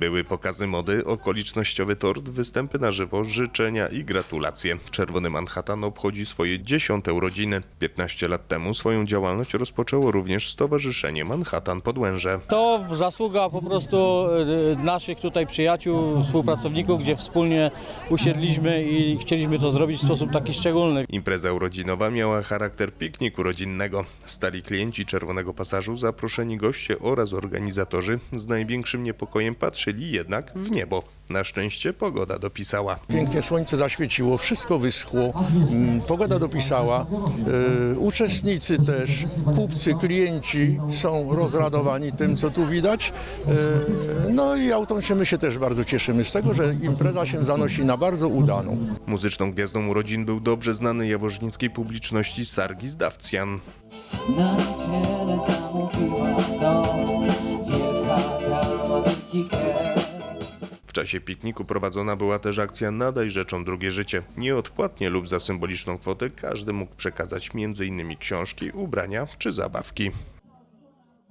Były pokazy mody, okolicznościowy tort, występy na żywo, życzenia i gratulacje. Czerwony Manhattan obchodzi swoje dziesiąte urodziny. 15 lat temu swoją działalność rozpoczęło również Stowarzyszenie Manhattan Podłęże. To zasługa po prostu e, naszych tutaj przyjaciół, współpracowników, gdzie wspólnie usiedliśmy i chcieliśmy to zrobić w sposób taki szczególny. Impreza urodzinowa miała charakter pikniku rodzinnego. Stali klienci Czerwonego Pasażu, zaproszeni goście oraz organizatorzy z największym niepokojem patrzyli jednak w niebo. Na szczęście pogoda dopisała. Pięknie słońce zaświeciło, wszystko wyschło, mm, pogoda dopisała. E, uczestnicy też, kupcy, klienci są rozradowani tym, co tu widać. E, no i autentycznie my się też bardzo cieszymy z tego, że impreza się zanosi na bardzo udaną. Muzyczną gwiazdą urodzin był dobrze znany jaworznickiej publiczności Sargis Dawcjan. Czasie pikniku prowadzona była też akcja Nadaj rzeczom drugie życie. Nieodpłatnie lub za symboliczną kwotę każdy mógł przekazać m.in. książki, ubrania czy zabawki.